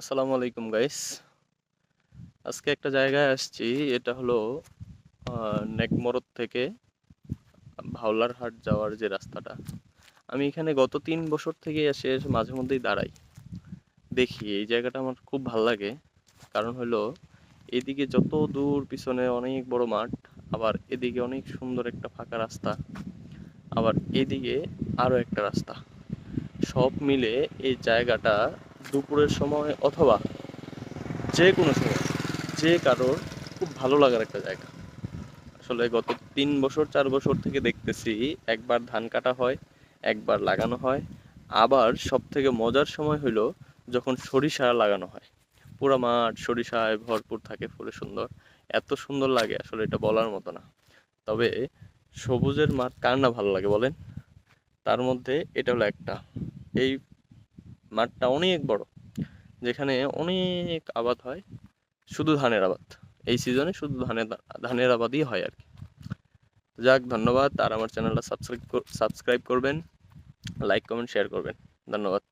আসসালামু আলাইকুম গাইস আজকে একটা জায়গায় আসছি, এটা হলো নেকমরদ থেকে ভাওলার হাট যাওয়ার যে রাস্তাটা। আমি এখানে গত তিন বছর থেকে এসে মাঝে মধ্যেই দাঁড়াই। দেখি, এই জায়গাটা আমার খুব ভালো লাগে। কারণ হলো, এদিকে যত দূর পিছনে অনেক বড় মাঠ, আবার এদিকে অনেক সুন্দর একটা ফাঁকা রাস্তা, আবার এদিকে আরও একটা রাস্তা। সব মিলে এই জায়গাটা দুপুরের সময় অথবা যে কোনো সময়, যে কারোর খুব ভালো লাগার একটা জায়গা। আসলে গত তিন বছর, চার বছর থেকে দেখতেছি একবার ধান কাটা হয়, একবার লাগানো হয়। আবার সব থেকে মজার সময় হলো যখন সরিষা লাগানো হয়। পুরা মাঠ সরিষায় ভরপুর থাকে, ফুলে সুন্দর। এত সুন্দর লাগে, আসলে এটা বলার মতো না। তবে সবুজের মাঠ কার না ভালো লাগে বলেন? তার মধ্যে এটা হলো একটা। এই মাঠটা অনেক বড়, যেখানে অনেক আবাদ হয়, শুধু ধানের আবাদ। এই সিজনে শুধু ধানের ধানের আবাদই হয় আর কি। যাক, ধন্যবাদ। আর আমার চ্যানেলটা সাবস্ক্রাইব সাবস্ক্রাইব করবেন লাইক কমেন্ট শেয়ার করবেন। ধন্যবাদ।